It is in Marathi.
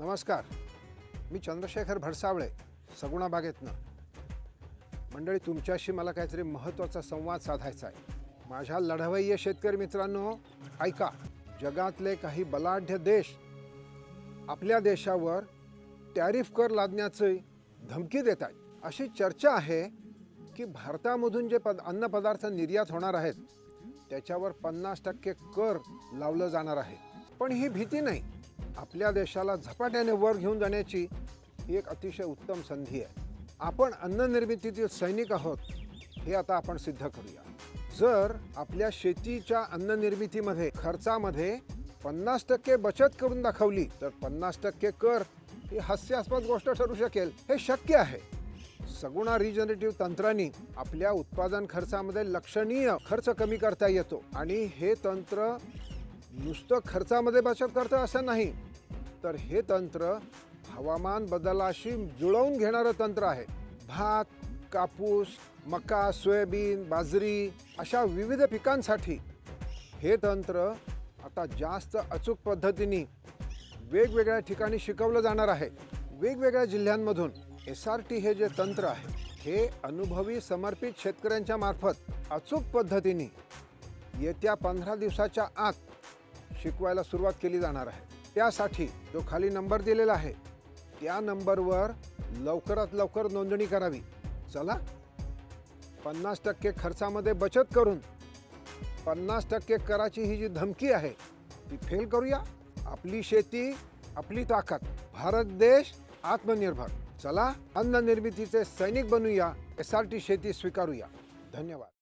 नमस्कार. मी चंद्रशेखर भडसावळे सगुणा बागेतनं. मंडळी तुमच्याशी मला काहीतरी महत्त्वाचा संवाद साधायचा आहे. माझ्या लढवय्य शेतकरी मित्रांनो ऐका. जगातले काही बलाढ्य देश आपल्या देशावर टॅरिफ कर लादण्याची धमकी देत आहेत. अशी चर्चा आहे की भारतामधून जे पद अन्नपदार्थ निर्यात होणार आहेत त्याच्यावर पन्नास टक्के कर लावलं जाणार आहे. पण ही भीती नाही. आपल्या देशाला झपाट्याने वर घेऊन जाण्याची ही एक अतिशय उत्तम संधी आहे. आपण अन्ननिर्मितीतील सैनिक आहोत हे आता आपण सिद्ध करूया. जर आपल्या शेतीच्या अन्ननिर्मितीमध्ये खर्चामध्ये पन्नास टक्के बचत करून दाखवली तर पन्नास टक्के कर ही हास्यास्पद गोष्ट ठरू शकेल. हे शक्य आहे. सगुणा रिजनरेटिव्ह तंत्राने आपल्या उत्पादन खर्चामध्ये लक्षणीय खर्च कमी करता येतो. आणि हे तंत्र नुसतं खर्चामध्ये बचत करतं असं नाही तर हे तंत्र हवामान बदलाशी जुळवून घेणारं तंत्र आहे. भात कापूस मका सोयाबीन बाजरी अशा विविध पिकांसाठी हे तंत्र आता जास्त अचूक पद्धतीने वेगवेगळ्या ठिकाणी शिकवलं जाणार आहे. वेगवेगळ्या जिल्ह्यांमधून एस आर टी हे जे तंत्र आहे हे अनुभवी समर्पित शेतकऱ्यांच्या मार्फत अचूक पद्धतीने येत्या पंधरा दिवसाच्या आत शिकवायला सुरुवात केली जाणार आहे. त्यासाठी जो खाली नंबर दिलेला आहे त्या नंबरवर लवकरात लवकर नोंदणी करावी. चला. पन्नास टक्के खर्चामध्ये बचत करून पन्नास टक्के कराची ही जी धमकी आहे ती फेल करूया. आपली शेती आपली ताकद भारत देश आत्मनिर्भर. चला. अन्न निर्मितीचे सैनिक बनूया. एस आर टी शेती स्वीकारूया. धन्यवाद.